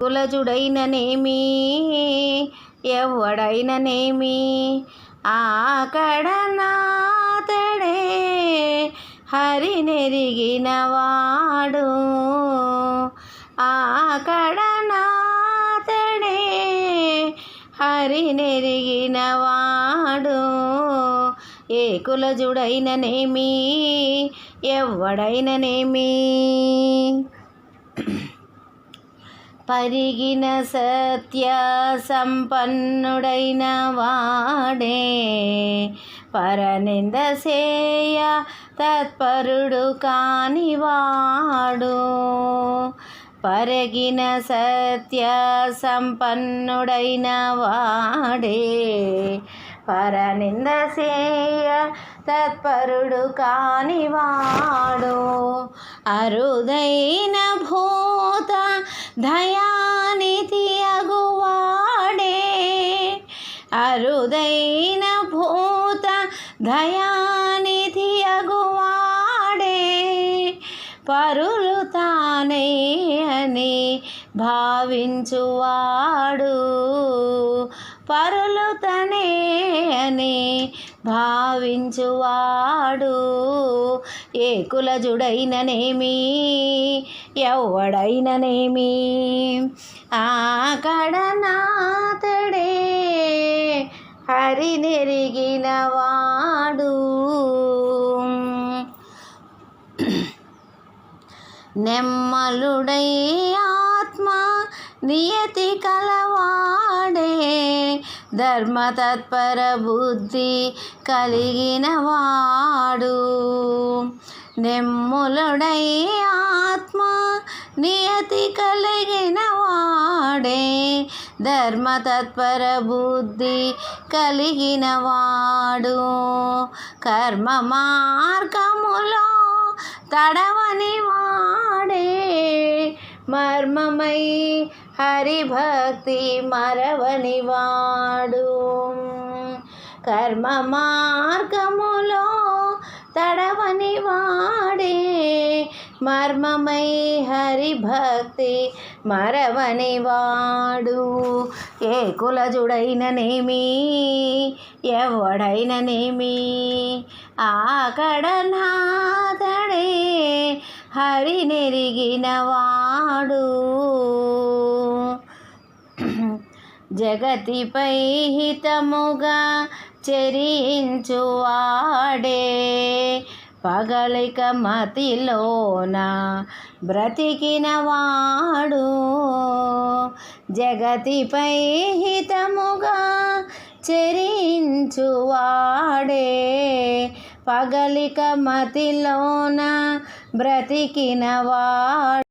కులజుడైననేమి? ఎవడైననేమి? ఆకడ నాతడే హరినెరిగిన వాడు ఆకడ నాతడే హరినెరిగిన వాడు ఏ కులజుడైననేమి? ఎవడైననేమి? పరిగిన సత్య సంపన్నుడైన వాడే. పరనింద సేయ తత్పరుడు కానివాడు. పరగిన సత్య సంపన్నుడైన వాడే. పరనింద సేయ తత్పరుడు కానివాడు. అరుదైన భూత దయానిధి అగువాడే. అరుదైన భూత దయానిధి అగువాడే. పరులు తానే అని భావించువాడు. పరులు తనే అని భావించువాడు ఏ కులజుడైననేమి ఎవడైననేమి ఆకడ నాతడే హరినెరిగిన వాడు నెమ్మలుడై ఆత్మ నియతి కలవాడే ధర్మతత్పర బుద్ధి కలిగిన వాడు. నెమ్ములుడై ఆత్మ నియతి కలిగిన వాడే ధర్మతత్పర బుద్ధి కలిగిన వాడు. కర్మ మార్గములో తడవని వాడే మర్మమై హరిభక్తి మరవని వాడు. కర్మ మార్గములో తడవని వాడే. మర్మమై హరిభక్తి మరవని వాడు. ఏ కులజుడైననేమి? ఎవడైననేమి? ఆకడ నాతడే హరినెరిగిన వాడు. జగతిపై హితముగా చెరించువాడే. పగలిక మతిలోన బ్రతికిన వాడు జగతిపై హితముగా చెరించువాడే. పగలిక మతిలోన బ్రతికిన వాడు